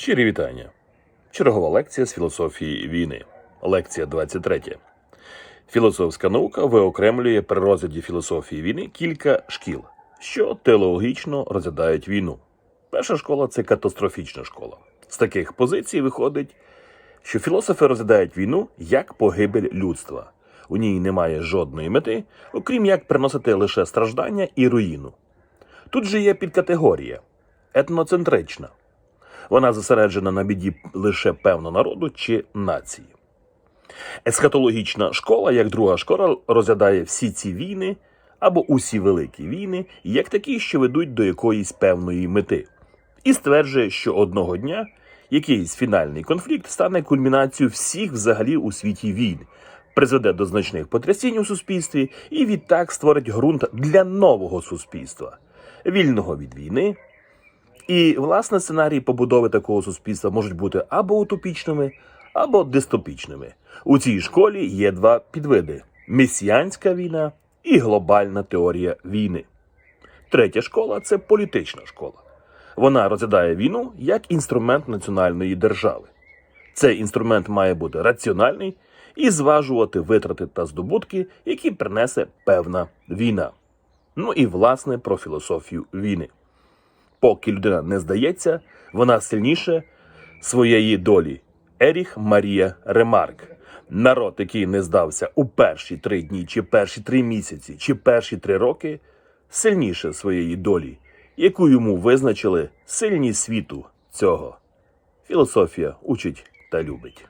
Щирі вітання. Чергова лекція з філософії війни. Лекція 23. Філософська наука виокремлює при розгляді філософії війни кілька шкіл, що теологічно розглядають війну. Перша школа це катастрофічна школа. З таких позицій виходить, що філософи розглядають війну як погибель людства. У ній немає жодної мети, окрім як приносити лише страждання і руїну. Тут же є підкатегорія етноцентрична. Вона зосереджена на біді лише певного народу чи нації. Есхатологічна школа, як друга школа, розглядає всі ці війни або усі великі війни як такі, що ведуть до якоїсь певної мети, і стверджує, що одного дня якийсь фінальний конфлікт стане кульмінацією всіх взагалі у світі війн, призведе до значних потрясінь у суспільстві і відтак створить ґрунт для нового суспільства, вільного від війни. І власне сценарії побудови такого суспільства можуть бути або утопічними, або дистопічними. У цій школі є два підвиди: месіанська війна і глобальна теорія війни. Третя школа це політична школа. Вона розглядає війну як інструмент національної держави. Цей інструмент має бути раціональний і зважувати витрати та здобутки, які принесе певна війна. Ну і власне про філософію війни. Поки людина не здається, вона сильніше своєї долі. Еріх Марія Ремарк. Народ, який не здався у перші три дні, чи перші три місяці, чи перші три роки, сильніше своєї долі, яку йому визначили сильні світу цього. Філософія учить та любить.